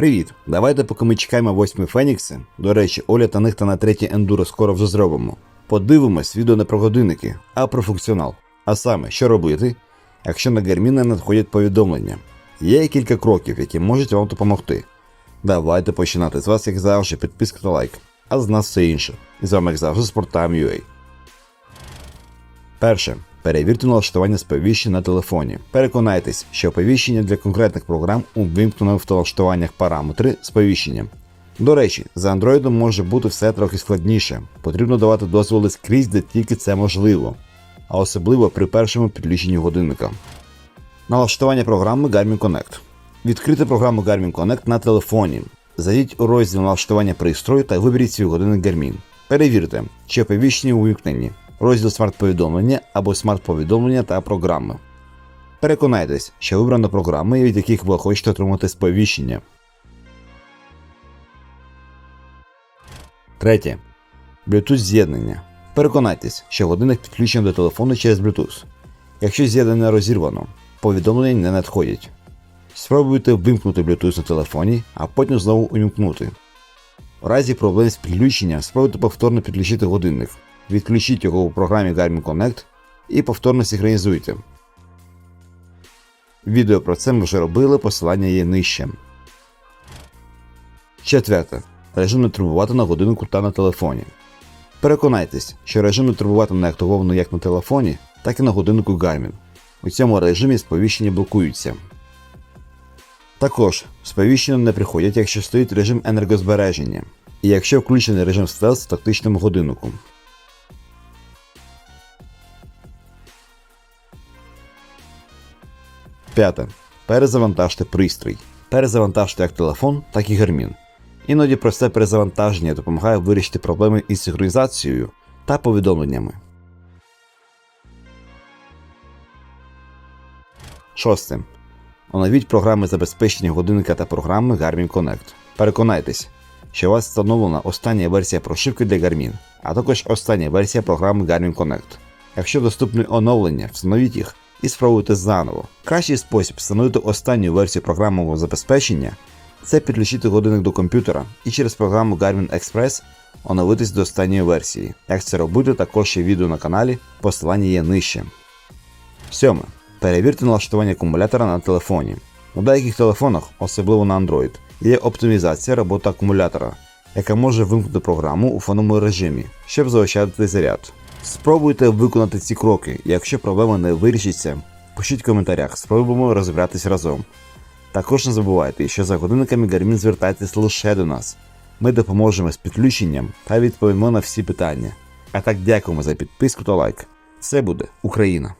Привіт! Давайте, поки ми чекаємо восьми Фенікси. До речі, Оля та Нихта на третій ендуро скоро вже зробимо. Подивимось відео не про годинники, а про функціонал. А саме, що робити, якщо на не надходять повідомлення. Є кілька кроків, які можуть вам допомогти. Давайте починати з вас, як завжди, підписка та лайк, а з нас все інше. І з вами, як завжди, Спорттайм.ua. Перше. Перевірте налаштування сповіщень на телефоні. Переконайтесь, що оповіщення для конкретних програм увімкнено в налаштуваннях параметри сповіщення. До речі, за Android може бути все трохи складніше. Потрібно давати дозволи скрізь, де тільки це можливо, а особливо при першому підключенні годинника. Налаштування програми Garmin Connect. Відкрити програму Garmin Connect на телефоні. Зайдіть у розділ налаштування пристрою та виберіть свій годинник Garmin. Перевірте, чи оповіщення увімкнені, розділ смарт-повідомлення або смарт-повідомлення та програми. Переконайтесь, що вибрано програми, від яких ви хочете отримати сповіщення. Третє. Bluetooth з'єднання. Переконайтесь, що годинник підключений до телефону через Bluetooth. Якщо з'єднання розірвано, повідомлення не надходять. Спробуйте вимкнути Bluetooth на телефоні, а потім знову увімкнути. У разі проблем з підключенням спробуйте повторно підключити годинник. Відключіть його у програмі Garmin Connect і повторно синхронізуйте. Відео про це ми вже робили, посилання є нижче. Четверте. Режим не турбувати на годиннику та на телефоні. Переконайтесь, що режим не турбувати не активовано як на телефоні, так і на годиннику Garmin. У цьому режимі сповіщення блокуються. Також сповіщення не приходять, якщо стоїть режим енергозбереження, і якщо включений режим стелс в тактичному годиннику. П'яте. Перезавантажте пристрій. Перезавантажте як телефон, так і Garmin. Іноді просте перезавантаження допомагає вирішити проблеми із синхронізацією та повідомленнями. Шосте. Оновіть програми забезпечення годинника та програми Garmin Connect. Переконайтесь, що у вас встановлена остання версія прошивки для Garmin, а також остання версія програми Garmin Connect. Якщо доступні оновлення, встановіть їх і спробуйте заново. Кращий спосіб встановити останню версію програмного забезпечення це підключити годинник до комп'ютера і через програму Garmin Express оновитись до останньої версії. Як це робити, також є відео на каналі, посилання є нижче. Сьоме. Перевірте налаштування акумулятора на телефоні. У деяких телефонах, особливо на Android, є оптимізація роботи акумулятора, яка може вимкнути програму у фоновому режимі, щоб заощадити заряд. Спробуйте виконати ці кроки, якщо проблема не вирішиться, пишіть в коментарях, спробуємо розібратись разом. Також не забувайте, що за годинниками Garmin звертайтесь лише до нас. Ми допоможемо з підключенням та відповімо на всі питання. А так дякуємо за підписку та лайк. Це буде Україна!